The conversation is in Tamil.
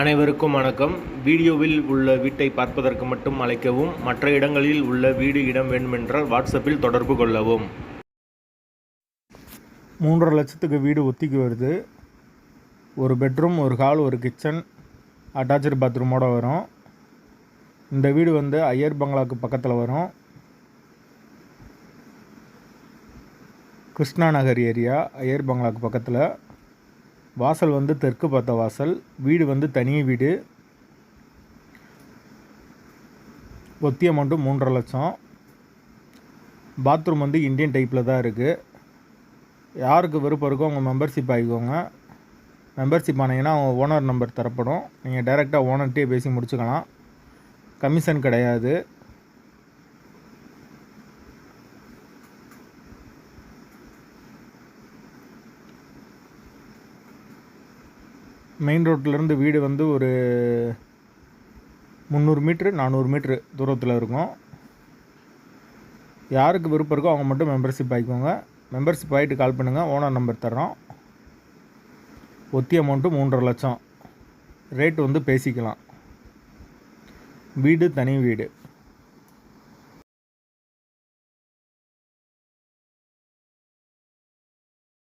அனைவருக்கும் வணக்கம். வீடியோவில் உள்ள வீட்டை பார்ப்பதற்கு மட்டும் அழைக்கவும் மற்ற இடங்களில் உள்ள வீடு இடம் வேண்டுமென்றால் வாட்ஸ்அப்பில் தொடர்பு கொள்ளவும். மூன்றரை லட்சத்துக்கு வீடு ஒத்திக்கு வருது. ஒரு பெட்ரூம் ஒரு ஹால் ஒரு கிச்சன் அட்டாச்சு பாத்ரூமோட வரும். இந்த வீடு வந்து ஐயர் பங்களாக்கு பக்கத்தில் வரும். கிருஷ்ணா நகர் ஏரியா ஐயர் பங்களாக்கு பக்கத்தில். வாசல் வந்து தெற்கு பார்த்த வாசல் வீடு வந்து தனி வீடு. ஒத்தி அமௌண்ட்டு மூன்றரை லட்சம். பாத்ரூம் வந்து இந்தியன் டைப்பில் தான் இருக்குது யாருக்கு விருப்பம் இருக்கோ உங்கள் மெம்பர்ஷிப் ஆகிக்கோங்க. மெம்பர்ஷிப் ஆனீங்கன்னா அவங்க ஓனர் நம்பர் தரப்படும். நீங்கள் டைரெக்டாக ஓனர்கிட்டே பேசி முடிச்சுக்கலாம். கமிஷன் கிடையாது. மெயின் ரோட்டிலேருந்து வீடு வந்து ஒரு முந்நூறு மீட்ரு நானூறு மீட்ரு தூரத்தில் இருக்கும். யாருக்கு விருப்பம் இருக்கோ அவங்க மட்டும் மெம்பர்ஷிப் ஆகிக்கோங்க மெம்பர்ஷிப் ஆகிட்டு கால் பண்ணுங்கள் ஓனர் நம்பர் தர்றோம். ஒத்தி அமௌண்ட்டு மூன்றரை லட்சம். ரேட் வந்து பேசிக்கலாம். வீடு தனி வீடு.